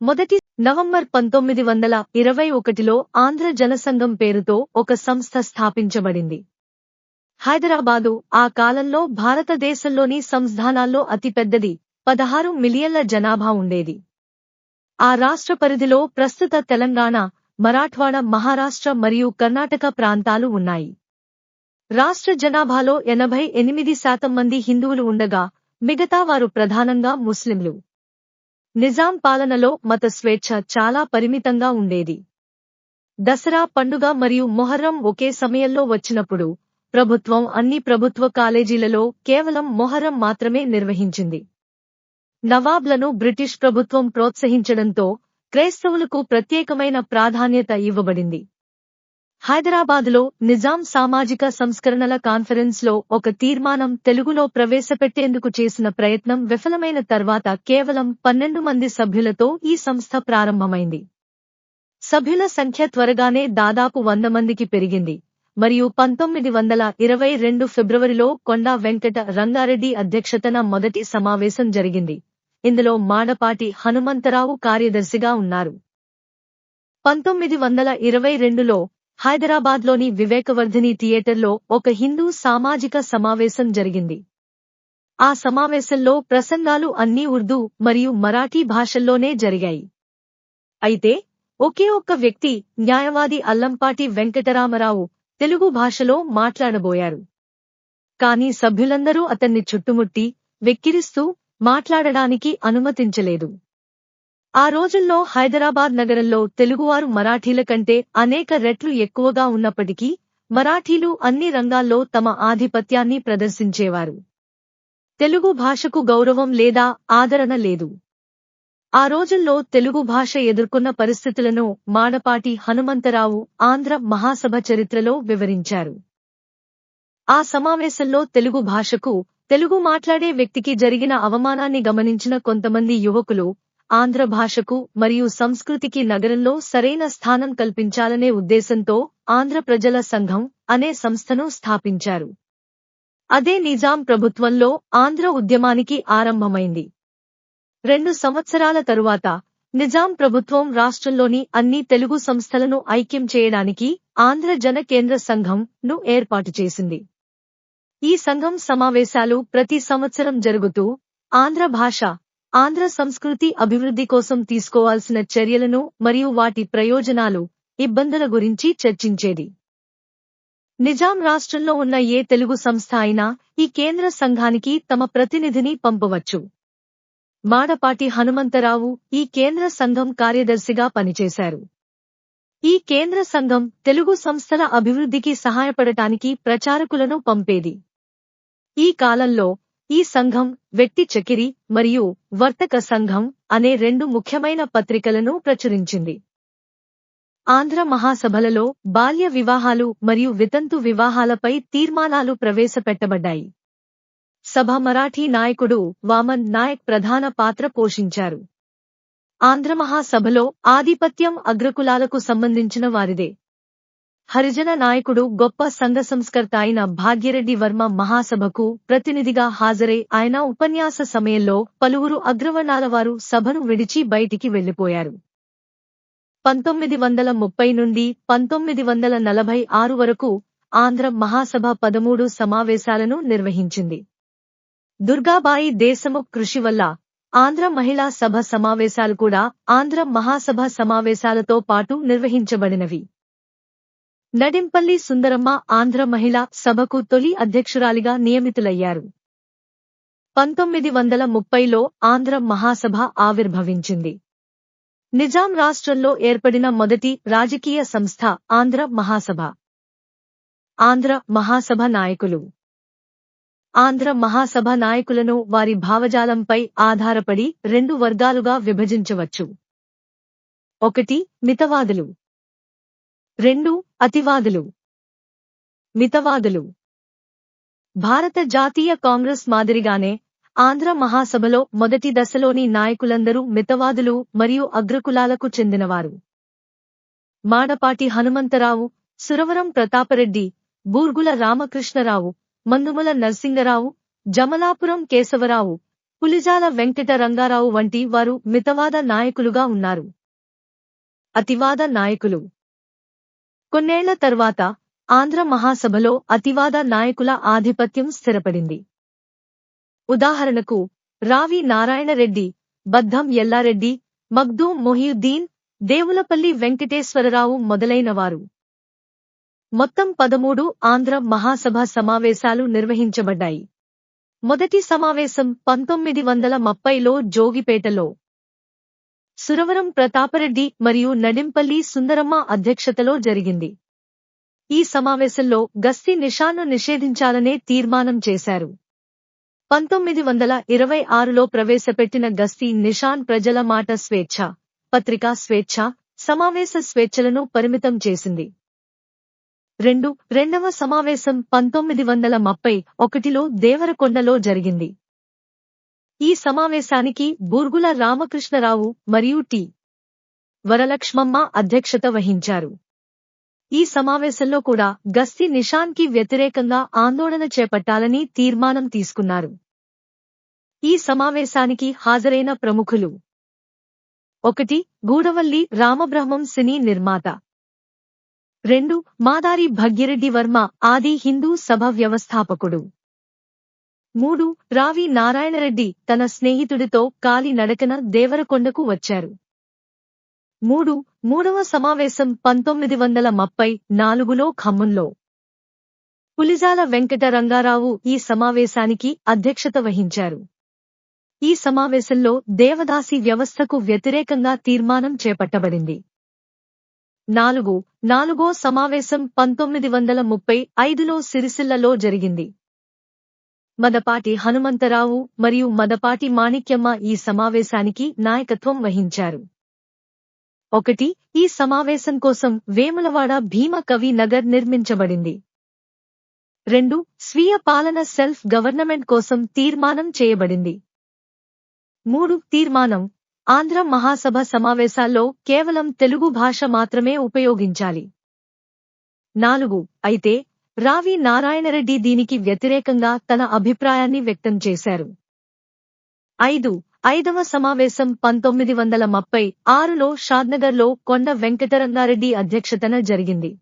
మొదటి నవంబర్ పంతొమ్మిది వందల ఇరవై ఒకటిలో ఆంధ్ర జనసంఘం పేరుతో ఒక సంస్థ స్థాపించబడింది. హైదరాబాదు ఆ కాలంలో భారతదేశంలోని సంస్థానాల్లో అతిపెద్దది పదహారు మిలియన్ల జనాభా ఉండేది. ఆ రాష్ట్ర పరిధిలో ప్రస్తుత తెలంగాణ మరాఠ్వాడ మహారాష్ట్ర మరియు కర్ణాటక ప్రాంతాలు ఉన్నాయి. రాష్ట్ర జనాభాలో ఎనభై ఎనిమిది శాతం మంది హిందువులు ఉండగా మిగతా వారు ప్రధానంగా ముస్లింలు. నిజాం పాలనలో మత స్వేచ్ఛ చాలా పరిమితంగా ఉండేది. దసరా పండుగ మరియు మొహర్రం ఒకే సమయంలో వచ్చినప్పుడు ప్రభుత్వం అన్ని ప్రభుత్వ కాలేజీలలో కేవలం మొహర్రం మాత్రమే నిర్వహించింది. నవాబ్లను బ్రిటిష్ ప్రభుత్వం ప్రోత్సహించడంతో క్రైస్తవులకు ప్రత్యేకమైన ప్రాధాన్యత ఇవ్వబడింది. హైదరాబాదులో నిజాం సామాజిక సంస్కరణల కాన్ఫరెన్స్లో ఒక తీర్మానం తెలుగులో ప్రవేశపెట్టేందుకు చేసిన ప్రయత్నం విఫలమైన తర్వాత కేవలం పన్నెండు మంది సభ్యులతో ఈ సంస్థ ప్రారంభమైంది. సభ్యుల సంఖ్య త్వరగానే దాదాపు వంద మందికి పెరిగింది. మరియు పంతొమ్మిది వందల ఇరవై రెండు ఫిబ్రవరిలో కొండా వెంకట రంగారెడ్డి అధ్యక్షతన మొదటి సమావేశం జరిగింది. ఇందులో మాడపాటి హనుమంతరావు కార్యదర్శిగా ఉన్నారు. పంతొమ్మిది వందల ఇరవై రెండులో హైదరాబాద్లోని వివేకవర్ధిని థియేటర్లో ఒక హిందూ సామాజిక సమావేశం జరిగింది. ఆ సమావేశంలో ప్రసంగాలు అన్నీ ఉర్దూ మరియు మరాఠీ భాషల్లోనే జరిగాయి. అయితే ఒకే ఒక్క వ్యక్తి న్యాయవాది అల్లంపాటి వెంకటరామరావు తెలుగు భాషలో మాట్లాడబోయారు. కాని సభ్యులందరూ అతన్ని చుట్టుముట్టి వెక్కిరిస్తూ మాట్లాడడానికి అనుమతించలేదు. ఆ రోజుల్లో హైదరాబాద్ నగరంలో తెలుగువారు మరాఠీల కంటే అనేక రెట్లు ఎక్కువగా ఉన్నప్పటికీ మరాఠీలు అన్ని రంగాల్లో తమ ఆధిపత్యాన్ని ప్రదర్శించేవారు. తెలుగు భాషకు గౌరవం లేదా ఆదరణ లేదు. ఆ రోజుల్లో తెలుగు భాష ఎదుర్కొన్న పరిస్థితులను మాడపాటి హనుమంతరావు ఆంధ్ర మహాసభ చరిత్రలో వివరించారు. ఆ సమావేశంలో తెలుగు భాషకు తెలుగు మాట్లాడే వ్యక్తికి జరిగిన అవమానాన్ని గమనించిన కొంతమంది యువకులు ఆంధ్ర భాషకు మరియు సంస్కృతికి నగరంలో సరైన స్థానం కల్పించాలనే ఉద్దేశంతో ఆంధ్ర ప్రజల సంఘం అనే సంస్థను స్థాపించారు. అదే నిజాం ప్రభుత్వంలో ఆంధ్ర ఉద్యమానికి ఆరంభమైంది. రెండు సంవత్సరాల తరువాత నిజాం ప్రభుత్వం రాష్ట్రంలోని అన్ని తెలుగు సంస్థలను ఐక్యం చేయడానికి ఆంధ్ర జన కేంద్ర సంఘం ను ఏర్పాటు చేసింది. ఈ సంఘం సమావేశాలు ప్రతి సంవత్సరం జరుగుతూ ఆంధ్ర భాష ఆంధ్ర సంస్కృతి అభివృద్ధి కోసం తీసుకోవాల్సిన చర్యలను మరియు వాటి ప్రయోజనాలు ఇబ్బందుల గురించి చర్చించేది. నిజాం రాష్ట్రంలో ఉన్న ఏ తెలుగు సంస్థ అయినా ఈ కేంద్ర సంఘానికి తమ ప్రతినిధిని పంపవచ్చు. మాడపాటి హనుమంతరావు ఈ కేంద్ర సంఘం కార్యదర్శిగా పనిచేశారు. ఈ కేంద్ర సంఘం తెలుగు సంస్థల అభివృద్ధికి సహాయపడటానికి ప్రచారకులను పంపేది. ఈ కాలంలో ఈ సంఘం వ్యక్తి చకిరి మరియు వర్తక సంఘం అనే రెండు ముఖ్యమైన పత్రికలను ప్రచురించింది. ఆంధ్ర మహాసభలలో బాల్య వివాహాలు మరియు వితంతు వివాహాలపై తీర్మానాలు ప్రవేశపెట్టబడ్డాయి. సభ మరాఠీ నాయకుడు వామన్ నాయక్ ప్రధాన పాత్ర పోషించారు. ఆంధ్ర మహాసభలో ఆధిపత్యం అగ్రకులాలకు సంబంధించిన వారిదే. హరిజన నాయకుడు గొప్ప సంఘ సంస్కర్త అయిన భాగ్యరెడ్డి వర్మ మహాసభకు ప్రతినిధిగా హాజరై ఆయన ఉపన్యాస సమయంలో పలువురు అగ్రవర్ణాల వారు సభను విడిచి బయటికి వెళ్ళిపోయారు పంతొమ్మిది వందల ముప్పై నుండి పంతొమ్మిది వందల నలభై ఆరు వరకు ఆంధ్ర మహాసభ పదమూడు సమావేశాలను నిర్వహించింది. దుర్గాబాయి దేశముఖ్ కృషి వల్ల ఆంధ్ర మహిళా సభ సమావేశాలు కూడా ఆంధ్ర మహాసభ సమావేశాలతో పాటు నిర్వహించబడినవి. నడింపల్లి సుందరమ్మ ఆంధ్ర మహిళా సభకు తొలి అధ్యక్షురాలిగా నియమితులయ్యారు. పంతొమ్మిది వందల ముప్పైలో ఆంధ్ర మహాసభ ఆవిర్భవించింది. నిజాం రాష్ట్రంలో ఏర్పడిన మొదటి రాజకీయ సంస్థ ఆంధ్ర మహాసభ. ఆంధ్ర మహాసభ నాయకులు. ఆంధ్ర మహాసభ నాయకులను వారి భావజాలంపై ఆధారపడి రెండు వర్గాలుగా విభజించవచ్చు. ఒకటి మితవాదులు. రెండు అతివాదులు మితవాదులు. భారత జాతీయ కాంగ్రెస్ మాదిరిగానే ఆంధ్ర మహాసభలో మొదటి దశలోని నాయకులందరూ మితవాదులు మరియు అగ్రకులాలకు చెందినవారు. మాడపాటి హనుమంతరావు సురవరం ప్రతాపరెడ్డి బూర్గుల రామకృష్ణరావు మందుమల నరసింగరావు జమలాపురం కేశవరావు పులిజాల వెంకట రంగారావు వంటి వారు మితవాద నాయకులుగా ఉన్నారు. అతివాద నాయకులు. కొన్నేళ్ళ తర్వాత ఆంధ్ర మహాసభలో అతివాద నాయకుల ఆధిపత్యం స్థిరపడింది. ఉదాహరణకు రావి నారాయణరెడ్డి బద్దం ఎల్లారెడ్డి మగ్దూ మొహియుద్దీన్ దేవులపల్లి వెంకటేశ్వరరావు మొదలైనవారు. మొత్తం పదమూడు ఆంధ్ర మహాసభ సమావేశాలు నిర్వహించబడ్డాయి. మొదటి సమావేశం పంతొమ్మిది వందల ముప్పైలో జోగిపేటలో సురవరం ప్రతాపరెడ్డి మరియు నడింపల్లి సుందరమ్మ అధ్యక్షతలో జరిగింది. ఈ సమావేశంలో గస్తీ నిషాను నిషేధించాలనే తీర్మానం చేశారు. పంతొమ్మిది వందల ఇరవై ఆరులో ప్రవేశపెట్టిన గస్తీ నిషాన్ ప్రజల మాట స్వేచ్ఛ పత్రికా స్వేచ్ఛ సమావేశ స్వేచ్ఛలను పరిమితం చేసింది. రెండు రెండవ సమావేశం పంతొమ్మిది వందల ముప్పై ఒకటిలో దేవరకొండలో జరిగింది. ఈ సమావేశానికి బూర్గుల రామకృష్ణరావు మరియు టి. వరలక్ష్మమ్మ అధ్యక్షత వహించారు. ఈ సమావేశంలో కూడా గస్తీ నిషాన్కి వ్యతిరేకంగా ఆందోళన చేపట్టాలని తీర్మానం తీసుకున్నారు. ఈ సమావేశానికి హాజరైన ప్రముఖులు ఒకటి గూడవల్లి రామబ్రహ్మం సినీ నిర్మాత. రెండు మాదారి భగ్గిరెడ్డి వర్మ ఆది హిందూ సభ వ్యవస్థాపకుడు. మూడు రావి నారాయణరెడ్డి తన స్నేహితుడితో కాలి నడకన దేవరకొండకు వచ్చారు. మూడు మూడవ సమావేశం పంతొమ్మిది వందల ముప్పై నాలుగులో ఖమ్మంలో. పులిజాల వెంకట రంగారావు ఈ సమావేశానికి అధ్యక్షత వహించారు. ఈ సమావేశంలో దేవదాసి వ్యవస్థకు వ్యతిరేకంగా తీర్మానం చేపట్టబడింది. నాలుగు నాలుగో సమావేశం పంతొమ్మిది వందల ముప్పై ఐదులో సిరిసిల్లలో జరిగింది. మదపాటి హనుమంతరావు మరియు మదపాటి మాణిక్యమ్మ ఈ సమావేశానికి నాయకత్వం వహించారు. ఒకటి ఈ సమావేశం కోసం వేములవాడ భీమ కవి నగర్ నిర్మించబడింది. రెండు స్వీయ పాలన సెల్ఫ్ గవర్నమెంట్ కోసం తీర్మానం చేయబడింది. మూడు తీర్మానం ఆంధ్ర మహాసభ సమావేశాల్లో కేవలం తెలుగు భాష మాత్రమే ఉపయోగించాలి. నాలుగు అయితే రావి నారాయణరెడ్డి దీనికి వ్యతిరేకంగా తన అభిప్రాయాన్ని వ్యక్తం చేశారు. ఐదు ఐదవ సమావేశం పంతొమ్మిది వందల ముప్పై ఆరులో షాద్నగర్లో కొండ వెంకటరంగారెడ్డి అధ్యక్షతన జరిగింది.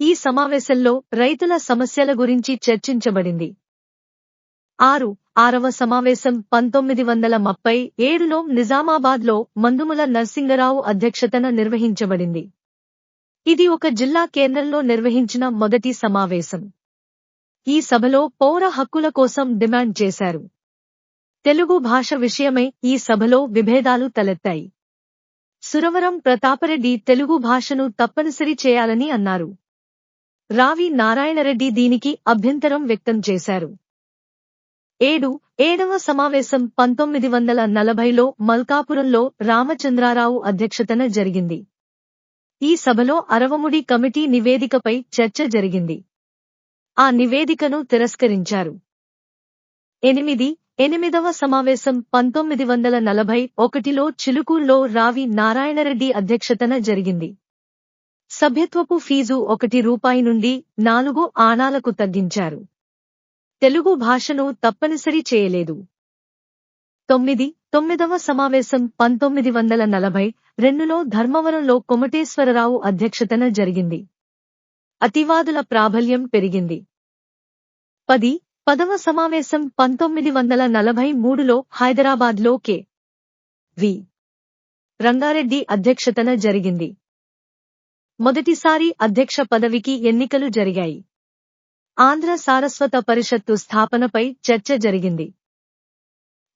ఈ సమావేశంలో రైతుల సమస్యల గురించి చర్చించబడింది. ఆరు ఆరవ సమావేశం పంతొమ్మిది వందల ముప్పై ఏడులో నిజామాబాద్లో మందుముల నర్సింగరావు అధ్యక్షతన నిర్వహించబడింది. ఇది ఒక జిల్లా కేంద్రంలో నిర్వహించిన మొదటి సమావేశం. ఈ సభలో పౌర హక్కుల కోసం డిమాండ్ చేశారు. తెలుగు భాష విషయమై ఈ సభలో విభేదాలు తలెత్తాయి. సురవరం ప్రతాపరెడ్డి తెలుగు భాషను తప్పనిసరి చేయాలని అన్నారు. రావి నారాయణరెడ్డి దీనికి అభ్యంతరం వ్యక్తం చేశారు. ఏడు ఏడవ సమావేశం పంతొమ్మిది వందల నలభైలో మల్కాపురంలో రామచంద్రారావు అధ్యక్షతన జరిగింది. ఈ సభలో అరవముడి కమిటీ నివేదికపై చర్చ జరిగింది. ఆ నివేదికను తిరస్కరించారు. ఎనిమిది ఎనిమిదవ సమావేశం పంతొమ్మిది వందల నలభై ఒకటిలో చిలుకూర్లో రావి నారాయణరెడ్డి అధ్యక్షతన జరిగింది. సభ్యత్వపు ఫీజు ఒకటి రూపాయి నుండి నాలుగు ఆణాలకు తగ్గించారు. తెలుగు భాషను తప్పనిసరి చేయలేదు. తొమ్మిది తొమ్మిదవ సమావేశం పంతొమ్మిది వందల నలభై రెండులో ధర్మవరంలో కొమటేశ్వరరావు అధ్యక్షతన జరిగింది. అతివాదుల ప్రాబల్యం పెరిగింది. పది పదవ సమావేశం పంతొమ్మిది వందల నలభై మూడులో హైదరాబాద్లో కె. వి. రంగారెడ్డి అధ్యక్షతన జరిగింది. మొదటిసారి అధ్యక్ష పదవికి ఎన్నికలు జరిగాయి. ఆంధ్ర సారస్వత పరిషత్తు స్థాపనపై చర్చ జరిగింది.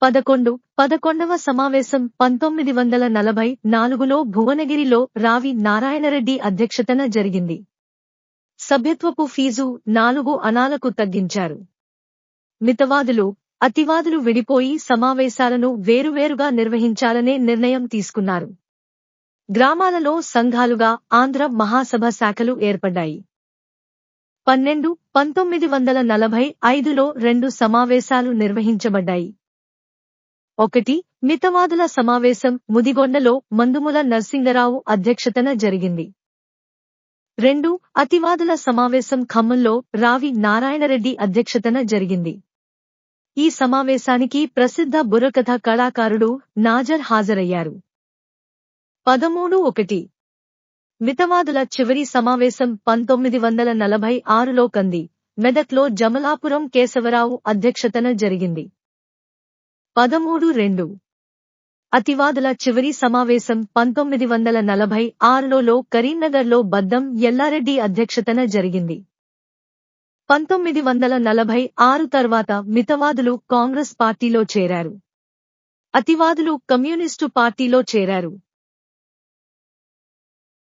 పదకొండు పదకొండవ సమావేశం పంతొమ్మిది వందల నలభై నాలుగులో భువనగిరిలో రావి నారాయణరెడ్డి అధ్యక్షతన జరిగింది. సభ్యత్వపు ఫీజు నాలుగు అనాలకు తగ్గించారు. మితవాదులు అతివాదులు విడిపోయి సమావేశాలను వేరువేరుగా నిర్వహించాలనే నిర్ణయం తీసుకున్నారు. గ్రామాలలో సంఘాలుగా ఆంధ్ర మహాసభ శాఖలు ఏర్పడ్డాయి. పన్నెండు పంతొమ్మిది వందల నలభై ఐదులో రెండు సమావేశాలు నిర్వహించబడ్డాయి. ఒకటి మితవాదుల సమావేశం ముదిగొండలో మందుముల నర్సింగరావు అధ్యక్షతన జరిగింది. రెండు అతివాదుల సమావేశం ఖమ్మంలో రావి నారాయణరెడ్డి అధ్యక్షతన జరిగింది. ఈ సమావేశానికి ప్రసిద్ధ బుర్రకథ కళాకారుడు నాజర్ హాజరయ్యారు. పదమూడు ఒకటి మితవాదుల చివరి సమావేశం పంతొమ్మిది వందల నలభై ఆరులో కంది మెదక్లో జమలాపురం కేశవరావు అధ్యక్షతన జరిగింది. పదమూడు రెండు. అతివాదుల చివరి సమావేశం పంతొమ్మిది వందల నలభై ఆరులో కరీంనగర్లో బద్దం ఎల్లారెడ్డి అధ్యక్షతన జరిగింది. పంతొమ్మిది వందల నలభై ఆరు తర్వాత మితవాదులు కాంగ్రెస్ పార్టీలో చేరారు. అతివాదులు కమ్యూనిస్టు పార్టీలో చేరారు.